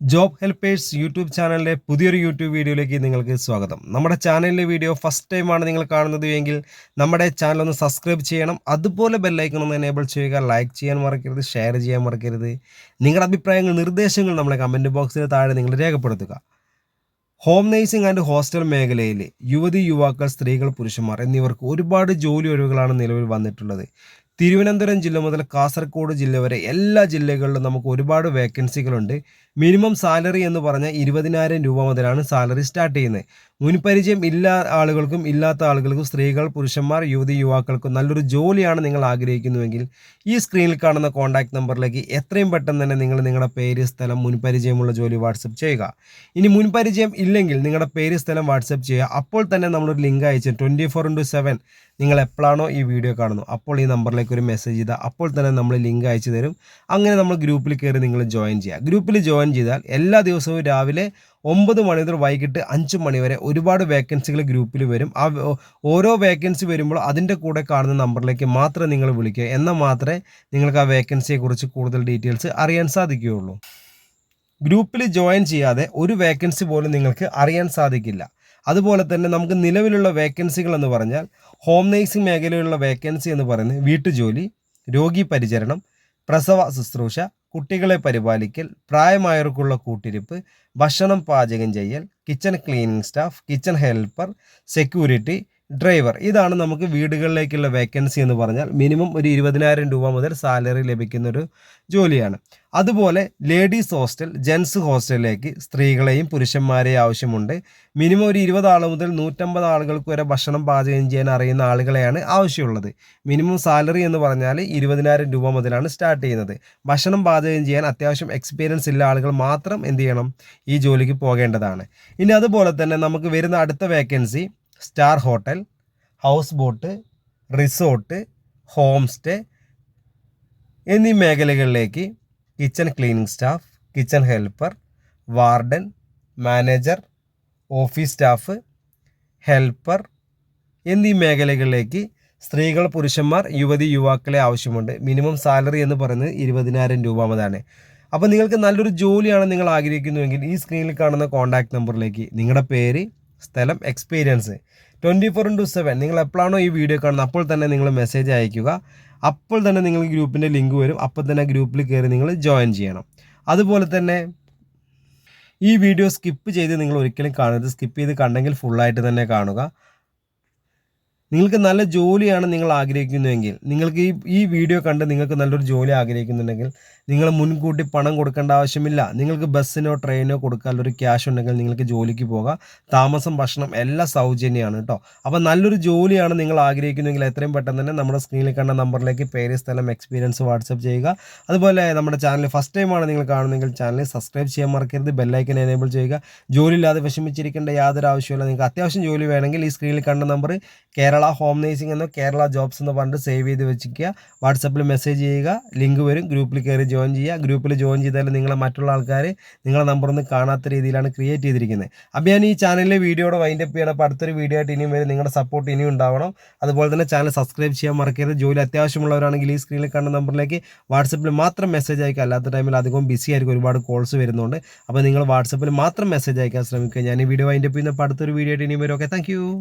Job helpers YouTube ചാനലിലെ പുതിയൊരു YouTube വീഡിയോയിലേക്ക് നിങ്ങൾക്ക് സ്വാഗതം. നമ്മുടെ ചാനലിലെ വീഡിയോ ഫസ്റ്റ് ടൈമാണ് നിങ്ങൾ കാണുന്നത് എങ്കിൽ നമ്മുടെ ചാനൽ ഒന്ന് സബ്സ്ക്രൈബ് ചെയ്യണം. അതുപോലെ ബെല്ലൈക്കൺ ഒന്ന് എനേബിൾ ചെയ്യുക. ലൈക്ക് ചെയ്യാൻ മറക്കരുത് ഷെയർ ചെയ്യാൻ മറക്കരുത്. നിങ്ങളുടെ അഭിപ്രായങ്ങൾ നിർദ്ദേശങ്ങൾ നമ്മളെ കമന്റ് ബോക്സിൽ താഴെ നിങ്ങൾ രേഖപ്പെടുത്തുക. ഹോം നേഴ്സിംഗ് ആൻഡ് ഹോസ്റ്റൽ മേഖലയിൽ യുവതി യുവാക്കൾ സ്ത്രീകൾ പുരുഷന്മാർ എന്നിവർക്ക് ഒരുപാട് ജോലി ഒഴിവുകളാണ് നിലവിൽ വന്നിട്ടുള്ളത്. തിരുവനന്തപുരം ജില്ല മുതൽ കാസർഗോഡ് ജില്ല വരെ എല്ലാ ജില്ലകളിലും നമുക്ക് ഒരുപാട് വേക്കൻസികളുണ്ട് മിനിമം സാലറി എന്ന് പറഞ്ഞാൽ ഇരുപതിനായിരം രൂപ മുതലാണ് സാലറി സ്റ്റാർട്ട് ചെയ്യുന്നത്. മുൻപരിചയം ഇല്ലാ ആളുകൾക്കും ഇല്ലാത്ത ആളുകൾക്കും സ്ത്രീകൾ പുരുഷന്മാർ യുവതി യുവാക്കൾക്കും നല്ലൊരു ജോലിയാണ് നിങ്ങൾ ആഗ്രഹിക്കുന്നുവെങ്കിൽ ഈ സ്ക്രീനിൽ കാണുന്ന കോൺടാക്ട് നമ്പറിലേക്ക് എത്രയും പെട്ടെന്ന് തന്നെ നിങ്ങൾ നിങ്ങളുടെ പേര് സ്ഥലം മുൻപരിചയമുള്ള ജോലി വാട്സപ്പ് ചെയ്യുക. ഇനി മുൻപരിചയം ഇല്ലെങ്കിൽ നിങ്ങളുടെ പേര് സ്ഥലം വാട്സപ്പ് ചെയ്യുക. അപ്പോൾ തന്നെ നമ്മളൊരു ലിങ്ക് അയച്ച് ട്വന്റി ഫോർ ഇന്റു സെവൻ നിങ്ങൾ എപ്പോഴാണോ ഈ വീഡിയോ കാണുന്നു അപ്പോൾ ഈ നമ്പറിലേക്ക് ഒരു മെസ്സേജ് ചെയ്താൽ അപ്പോൾ തന്നെ നമ്മൾ ലിങ്ക് അയച്ചു തരും. അങ്ങനെ നമ്മൾ ഗ്രൂപ്പിൽ കയറി നിങ്ങൾ ജോയിൻ ചെയ്യുക. ഗ്രൂപ്പിൽ ജോയിൻ ചെയ്താൽ എല്ലാ ദിവസവും രാവിലെ ഒമ്പത് മണി മുതൽ വൈകിട്ട് അഞ്ച് മണി വരെ ഒരുപാട് വേക്കൻസികൾ ഗ്രൂപ്പിൽ വരും. ആ ഓരോ വേക്കൻസി വരുമ്പോൾ അതിന്റെ കൂടെ കാണുന്ന നമ്പറിലേക്ക് മാത്രമേ നിങ്ങൾ വിളിക്കുക. എന്നാൽ മാത്രമേ നിങ്ങൾക്ക് ആ വേക്കൻസിയെക്കുറിച്ച് കൂടുതൽ ഡീറ്റെയിൽസ് അറിയാൻ സാധിക്കുകയുള്ളൂ. ഗ്രൂപ്പിൽ ജോയിൻ ചെയ്യാതെ ഒരു വേക്കൻസി പോലും നിങ്ങൾക്ക് അറിയാൻ സാധിക്കില്ല. അതുപോലെ തന്നെ നമുക്ക് നിലവിലുള്ള വേക്കൻസികൾ എന്ന് പറഞ്ഞാൽ ഹോം നേഴ്സിംഗ് മേഖലയിലുള്ള വേക്കൻസി എന്ന് പറയുന്നത് വീട്ടുജോലി രോഗി പരിചരണം പ്രസവ ശുശ്രൂഷ കുട്ടികളെ പരിപാലിക്കൽ പ്രായമായവർക്കുള്ള കൂട്ടിരിപ്പ് ഭക്ഷണം പാചകം ചെയ്യൽ kitchen cleaning staff kitchen helper security driver. ഇതാണ് നമുക്ക് വീടുകളിലേക്കുള്ള വേക്കൻസി എന്ന് പറഞ്ഞാൽ മിനിമം ഒരു ഇരുപതിനായിരം രൂപ മുതൽ സാലറി ലഭിക്കുന്ന ഒരു ജോലിയാണ്. അതുപോലെ ലേഡീസ് ഹോസ്റ്റൽ ജെൻസ് ഹോസ്റ്റലിലേക്ക് സ്ത്രീകളെയും പുരുഷന്മാരെയും ആവശ്യമുണ്ട്. മിനിമം ഒരു ഇരുപത് ആൾ മുതൽ നൂറ്റമ്പത് ആളുകൾക്ക് വരെ ഭക്ഷണം പാചകം ചെയ്യാൻ അറിയുന്ന ആളുകളെയാണ് ആവശ്യമുള്ളത്. മിനിമം സാലറി എന്ന് പറഞ്ഞാൽ ഇരുപതിനായിരം രൂപ മുതലാണ് സ്റ്റാർട്ട് ചെയ്യുന്നത്. ഭക്ഷണം പാചകം ചെയ്യാൻ അത്യാവശ്യം എക്സ്പീരിയൻസ് ഇല്ല ആളുകൾ മാത്രം എന്ത് ചെയ്യണം? ഈ ജോലിക്ക് പോകേണ്ടതാണ്. ഇനി അതുപോലെ തന്നെ നമുക്ക് വരുന്ന അടുത്ത vacancy star hotel houseboat resort homestay എന്നീ മേഖലകളിലേക്ക് kitchen cleaning staff kitchen helper warden manager office staff helper എന്നീ മേഖലകളിലേക്ക് സ്ത്രീകൾ പുരുഷന്മാർ യുവതി യുവാക്കളെ ആവശ്യമുണ്ട്. മിനിമം സാലറി എന്ന് പറയുന്നത് ഇരുപതിനായിരം രൂപ മുതലാണ് അപ്പോൾ നിങ്ങൾക്ക് നല്ലൊരു ജോലിയാണ് നിങ്ങൾ ആഗ്രഹിക്കുന്നുവെങ്കിൽ ഈ സ്ക്രീനിൽ കാണുന്ന കോൺടാക്ട് നമ്പറിലേക്ക് നിങ്ങളുടെ പേര് സ്ഥലം experience twenty four into seven നിങ്ങൾ എപ്പോഴാണോ ഈ വീഡിയോ കാണുന്നത്? അപ്പോൾ തന്നെ നിങ്ങൾ മെസ്സേജ് അയയ്ക്കുക. അപ്പോൾ തന്നെ നിങ്ങൾ ഗ്രൂപ്പിന്റെ ലിങ്ക് വരും. അപ്പോൾ തന്നെ ഗ്രൂപ്പിൽ കയറി നിങ്ങൾ ജോയിൻ ചെയ്യണം. അതുപോലെ തന്നെ ഈ വീഡിയോ സ്കിപ്പ് ചെയ്ത് നിങ്ങൾ ഒരിക്കലും കാണരുത്. സ്കിപ്പ് ചെയ്ത് കണ്ടെങ്കിൽ ഫുള്ളായിട്ട് തന്നെ കാണുക. നിങ്ങൾക്ക് നല്ല ജോലിയാണ് നിങ്ങൾ ആഗ്രഹിക്കുന്നതെങ്കിൽ നിങ്ങൾക്ക് ഈ ഈ വീഡിയോ കണ്ട് നിങ്ങൾക്ക് നല്ലൊരു ജോലി ആഗ്രഹിക്കുന്നുണ്ടെങ്കിൽ നിങ്ങൾ മുൻകൂട്ടി പണം കൊടുക്കേണ്ട ആവശ്യമില്ല. നിങ്ങൾക്ക് ബസ്സിനോ ട്രെയിനോ കൊടുക്കാൻ കൊടുക്കാനുള്ളൊരു ക്യാഷ് ഉണ്ടെങ്കിൽ നിങ്ങൾക്ക് ജോലിക്ക് പോകാം. താമസം ഭക്ഷണം എല്ലാം സൗജന്യമാണ് കേട്ടോ. അപ്പോൾ നല്ലൊരു ജോലിയാണ് നിങ്ങൾ ആഗ്രഹിക്കുന്നതെങ്കിൽ എത്രയും പെട്ടെന്ന് തന്നെ നമ്മുടെ സ്ക്രീനിൽ കണ്ട നമ്പറിലേക്ക് പേര് സ്ഥലം എക്സ്പീരിയൻസ് വാട്സപ്പ് ചെയ്യുക. അതുപോലെ നമ്മുടെ ചാനൽ ഫസ്റ്റ് ടൈമാണ് നിങ്ങൾ കാണുന്നെങ്കിൽ ചാനൽ സബ്സ്ക്രൈബ് ചെയ്യാൻ മറക്കരുത്. ബെല്ലൈക്കൻ എനേബിൾ ചെയ്യുക. ജോലി ഇല്ലാതെ വിഷമിച്ചിരിക്കേണ്ട യാതൊരു ആവശ്യമില്ല നിങ്ങൾക്ക് അത്യാവശ്യം ജോലി വേണമെങ്കിൽ ഈ സ്ക്രീനിൽ കണ്ട നമ്പർ കേരള ഹോം നേഴ്സിംഗ് എന്നോ കേരള ജോബ്സ് എന്നോ പറഞ്ഞിട്ട് സേവ് ചെയ്ത് വെച്ചിരിക്കുക. വാട്സപ്പിൽ മെസ്സേജ് ചെയ്യുക. ലിങ്ക് വരും. ഗ്രൂപ്പിൽ കയറി ജോയിൻ ചെയ്യുക. ഗ്രൂപ്പിൽ ജോയിൻ ചെയ്താൽ നിങ്ങളെ മറ്റുള്ള ആൾക്കാർ നിങ്ങളെ നമ്പറൊന്നും കാണാത്ത രീതിയിലാണ് ക്രിയേറ്റ് ചെയ്തിരിക്കുന്നത് അപ്പോൾ ഞാൻ ഈ ചാനലിലെ വീഡിയോയുടെ വൈൻഡ് അപ്പ് ചെയ്യണം. അപ്പോൾ അടുത്തൊരു വീഡിയോ ആയിട്ട് ഇനിയും വരും. നിങ്ങളുടെ സപ്പോർട്ട് ഇനിയും ഉണ്ടാവണം. അതുപോലെ തന്നെ ചാനൽ സബ്സ്ക്രൈബ് ചെയ്യാൻ മറക്കരുത്. ജോലി അത്യാവശ്യമുള്ളവരാണെങ്കിൽ ഈ സ്ക്രീനിൽ കാണുന്ന നമ്പറിലേക്ക് വാട്സപ്പിൽ മാത്രം മെസ്സേജ് അയക്കുക. അല്ലാത്ത ടൈമിൽ അധികം ബിസി ആയിരിക്കും. ഒരുപാട് കോൾസ് വരുന്നുണ്ട്. അപ്പോൾ നിങ്ങൾ വാട്സപ്പിൽ മാത്രം മെസ്സേജ് അയക്കാൻ ശ്രമിക്കുക. ഞാൻ ഈ വീഡിയോ അപ്പ് ചെയ്യുന്നപ്പോൾ അടുത്തൊരു വീഡിയോ ആയിട്ട് ഇനിയും വരും. Okay thank